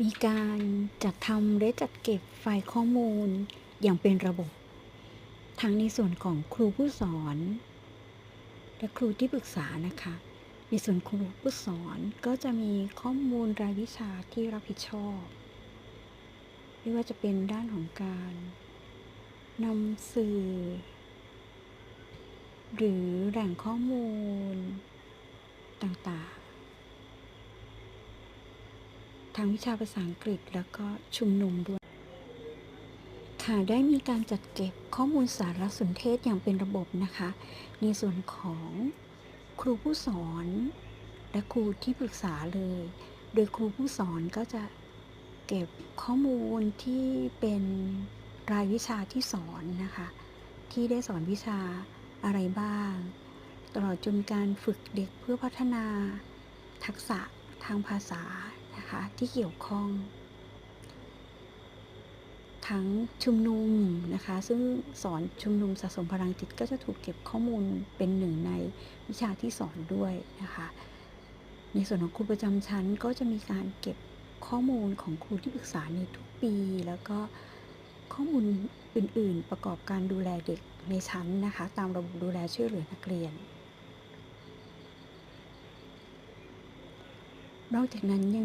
มีการจัดทำและจัดเก็บไฟล์ข้อมูลอย่างเป็นระบบ ทั้งในส่วนของครูผู้สอน และครูที่ปรึกษานะคะ ในส่วนครูผู้สอนก็จะมีข้อมูลรายวิชาที่รับผิดชอบ ไม่ว่าจะเป็นด้านของการนำสื่อ หรือแหล่งข้อมูลต่างๆ ทางวิชาภาษาอังกฤษแล้วก็ชุมนุมด้วย ค่ะได้มีการจัดเก็บข้อมูลสารสนเทศอย่างเป็นระบบนะคะ ในส่วนของครูผู้สอนและครูที่ปรึกษาเลย โดยครูผู้สอนก็จะเก็บข้อมูลที่เป็นรายวิชาที่สอนนะคะ ที่ได้สอนวิชาอะไรบ้าง ตลอดจนการฝึกเด็กเพื่อพัฒนาทักษะทางภาษา นะคะที่เกี่ยวข้อง ทั้งชุมนุมนะคะซึ่งสอนชุมนุมสะสมพลังจิตก็จะถูกเก็บข้อมูลเป็นหนึ่งในวิชาที่สอนด้วยนะคะในส่วนของครูประจำชั้นก็จะมีการเก็บข้อมูลของครูที่ปรึกษาในทุกปี แล้วก็ข้อมูลอื่น ๆ ประกอบการดูแลเด็กในชั้นนะคะ ตามระบบดูแลช่วยเหลือนักเรียน นอกจากนั้นยัง